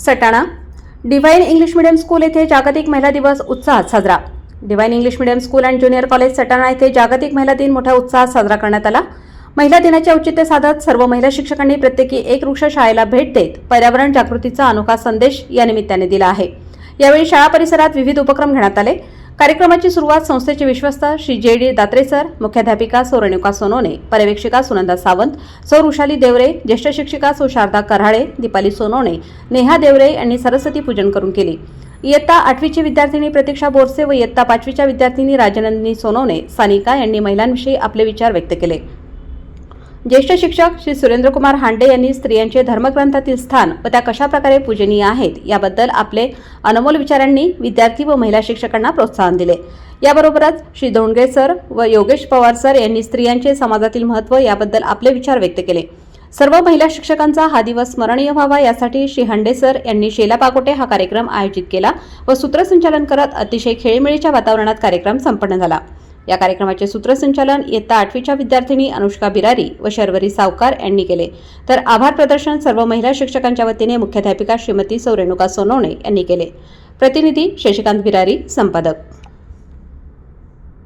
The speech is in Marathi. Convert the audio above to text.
Satana. Divine English medium school येथे जागतिक महिला दिवस उत्साहात साजरा. Divine English medium school and junior college Satana येथे जागतिक महिला दिन मोठ्या उत्साहात साजरा करण्यात आला. महिला दिनाचे औचित्य साधत सर्व महिला शिक्षकांनी प्रत्येकी एक वृक्ष शाळेला भेट देत पर्यावरण जागृतीचा अनोखा संदेश या निमित्ताने दिला आहे. यावेळी शाळा परिसरात विविध उपक्रम घेण्यात आले. कार्यक्रमाची सुरुवात संस्थेचे विश्वस्त श्री जे डी दात्रे सर मुख्याध्यापिका सौ रेणुका सोनोने पर्यवेक्षिका सुनंदा सावंत सौ ऋषाली देवरे ज्येष्ठ शिक्षिका सौ शारदा कराळे दीपाली सोनोने नेहा देवरे यांनी सरस्वती पूजन करून केली. इयत्ता आठवीची विद्यार्थिनी प्रतीक्षा बोरसे व इयत्ता पाचवीच्या विद्यार्थिनी राजनंदिनी सोनोने सानिका यांनी महिलांविषयी आपले विचार व्यक्त केले. ज्येष्ठ शिक्षक श्री सुरेंद्रकुमार हांडे यांनी स्त्रियांचे धर्मग्रंथातील स्थान व त्या कशाप्रकारे पूजनीय आहेत याबद्दल आपले अनमोल विचारांनी विद्यार्थी व महिला शिक्षकांना प्रोत्साहन दिले. याबरोबरच श्री दोंडगे सर व योगेश पवार सर यांनी स्त्रियांचे समाजातील महत्त्व याबद्दल आपले विचार व्यक्त केले. सर्व महिला शिक्षकांचा हा दिवस स्मरणीय व्हावा यासाठी श्री हंडे सर यांनी शेला पाकोटे हा कार्यक्रम आयोजित केला व सूत्रसंचालन करत अतिशय खेळीमेळीच्या वातावरणात कार्यक्रम संपन्न झाला. या कार्यक्रमाचे सूत्रसंचालन इयत्ता आठवीच्या विद्यार्थिनी अनुष्का बिरारी व शर्वरी सावकार यांनी केले. तर आभार प्रदर्शन सर्व महिला शिक्षकांच्या वतीने मुख्याध्यापिका श्रीमती सौ रेणुका सोनवणे यांनी केले. प्रतिनिधी शशिकांत बिरारी संपादक.